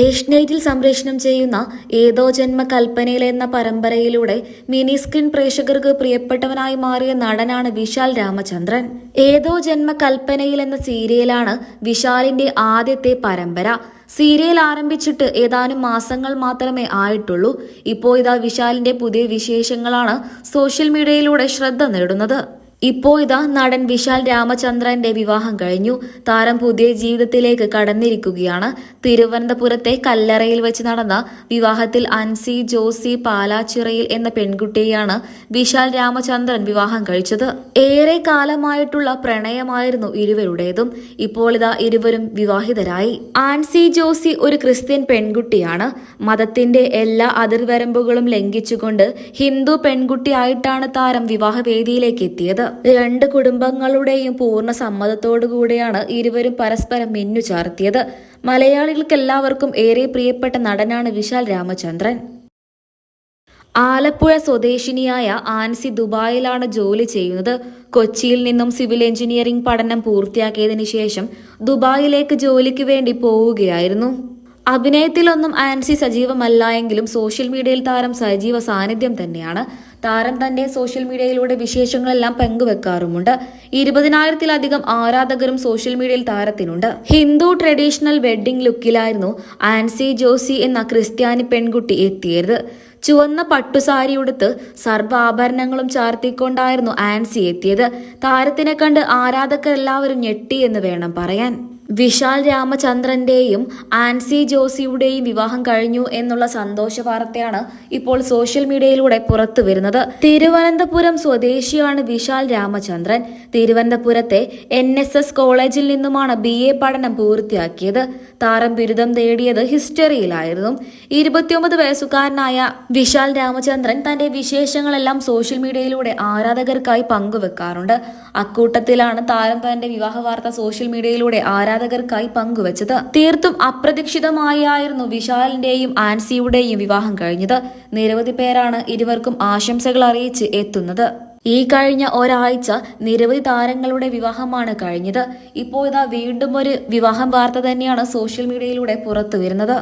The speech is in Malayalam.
ഏഷ്യനൈറ്റിൽ സംപ്രേഷണം ചെയ്യുന്ന ഏതോ ജന്മ കൽപ്പനയിൽ എന്ന പരമ്പരയിലൂടെ മിനി സ്ക്രീൻ പ്രേക്ഷകർക്ക് പ്രിയപ്പെട്ടവനായി മാറിയ നടനാണ് വിശാൽ രാമചന്ദ്രൻ. ഏതോ ജന്മ കൽപ്പനയിൽ എന്ന സീരിയലാണ് വിശാലിന്റെ ആദ്യത്തെ പരമ്പര. സീരിയൽ ആരംഭിച്ചിട്ട് ഏതാനും മാസങ്ങൾ മാത്രമേ ആയിട്ടുള്ളൂ. ഇപ്പോൾ ഇതാ വിശാലിന്റെ പുതിയ വിശേഷങ്ങളാണ് സോഷ്യൽ മീഡിയയിലൂടെ ശ്രദ്ധ നേടുന്നത്. ഇപ്പോൾ ഇതാ നടൻ വിശാൽ രാമചന്ദ്രന്റെ വിവാഹം കഴിഞ്ഞു. താരം പുതിയ ജീവിതത്തിലേക്ക് കടന്നിരിക്കുകയാണ്. തിരുവനന്തപുരത്തെ കല്ലറയിൽ വെച്ച് നടന്ന വിവാഹത്തിൽ അൻസി ജോസി പാലാച്ചിറയിൽ എന്ന പെൺകുട്ടിയെയാണ് വിശാൽ രാമചന്ദ്രൻ വിവാഹം കഴിച്ചത്. ഏറെ കാലമായിട്ടുള്ള പ്രണയമായിരുന്നു ഇരുവരുടേതും. ഇപ്പോൾ ഇതാ ഇരുവരും വിവാഹിതരായി. ആൻസി ജോസി ഒരു ക്രിസ്ത്യൻ പെൺകുട്ടിയാണ്. മതത്തിന്റെ എല്ലാ അതിർവരമ്പുകളും ലംഘിച്ചുകൊണ്ട് ഹിന്ദു പെൺകുട്ടിയായിട്ടാണ് താരം വിവാഹവേദിയിലേക്ക് എത്തിയത്. രണ്ട് കുടുംബങ്ങളുടെയും പൂർണ സമ്മതത്തോടുകൂടിയാണ് ഇരുവരും പരസ്പരം മിന്നു ചാർത്തിയത്. മലയാളികൾക്കെല്ലാവർക്കും ഏറെ പ്രിയപ്പെട്ട നടനാണ് വിശാൽ രാമചന്ദ്രൻ. ആലപ്പുഴ സ്വദേശിനിയായ ആൻസി ദുബായിലാണ് ജോലി ചെയ്യുന്നത്. കൊച്ചിയിൽ നിന്നും സിവിൽ എഞ്ചിനീയറിംഗ് പഠനം പൂർത്തിയാക്കിയതിനു ശേഷം ദുബായിലേക്ക് ജോലിക്ക് വേണ്ടി പോവുകയായിരുന്നു. അഭിനയത്തിലൊന്നും ആൻസി സജീവമല്ല എങ്കിലും സോഷ്യൽ മീഡിയയിൽ താരം സജീവ സാന്നിധ്യം തന്നെയാണ്. താരം തന്റെ സോഷ്യൽ മീഡിയയിലൂടെ വിശേഷങ്ങളെല്ലാം പങ്കുവെക്കാറുമുണ്ട്. ഇരുപതിനായിരത്തിലധികം ആരാധകരും സോഷ്യൽ മീഡിയയിൽ താരത്തിനുണ്ട്. ഹിന്ദു ട്രഡീഷണൽ വെഡ്ഡിംഗ് ലുക്കിലായിരുന്നു ആൻസി ജോസി എന്ന ക്രിസ്ത്യാനി പെൺകുട്ടി എത്തിയത്. ചുവന്ന പട്ടുസാരിയുടുത്ത് സർവാഭരണങ്ങളും ചാർത്തിക്കൊണ്ടായിരുന്നു ആൻസി എത്തിയത്. താരത്തിനെ കണ്ട് ആരാധകരെല്ലാവരും ഞെട്ടി എന്ന് വേണം പറയാൻ. വിശാൽ രാമചന്ദ്രന്റെയും ആൻസി ജോസിയുടെയും വിവാഹം കഴിഞ്ഞു എന്നുള്ള സന്തോഷ വാർത്തയാണ് ഇപ്പോൾ സോഷ്യൽ മീഡിയയിലൂടെ പുറത്തു വരുന്നത്. തിരുവനന്തപുരം സ്വദേശിയാണ് വിശാൽ രാമചന്ദ്രൻ. തിരുവനന്തപുരത്തെ എൻ എസ് എസ് കോളേജിൽ നിന്നുമാണ് ബി എ പഠനം പൂർത്തിയാക്കിയത്. താരം ബിരുദം നേടിയത് ഹിസ്റ്ററിയിലായിരുന്നു. ഇരുപത്തിയൊമ്പത് വയസ്സുകാരനായ വിശാൽ രാമചന്ദ്രൻ തന്റെ വിശേഷങ്ങളെല്ലാം സോഷ്യൽ മീഡിയയിലൂടെ ആരാധകർക്കായി പങ്കുവെക്കാറുണ്ട്. അക്കൂട്ടത്തിലാണ് താരം തന്റെ വിവാഹ വാർത്ത സോഷ്യൽ മീഡിയയിലൂടെ ആരാധകർക്കായി പങ്കുവച്ചത്. തീർത്തും അപ്രതീക്ഷിതമായായിരുന്നു വിശാലിന്റെയും ആൻസിയുടെയും വിവാഹം കഴിഞ്ഞത്. നിരവധി പേരാണ് ഇരുവർക്കും ആശംസകൾ അറിയിച്ച് എത്തുന്നത്. ഈ കഴിഞ്ഞ ഒരാഴ്ച നിരവധി താരങ്ങളുടെ വിവാഹമാണ് കഴിഞ്ഞത്. ഇപ്പോൾ ഇതാ വീണ്ടും ഒരു വിവാഹം വാർത്ത തന്നെയാണ് സോഷ്യൽ മീഡിയയിലൂടെ പുറത്തു വരുന്നത്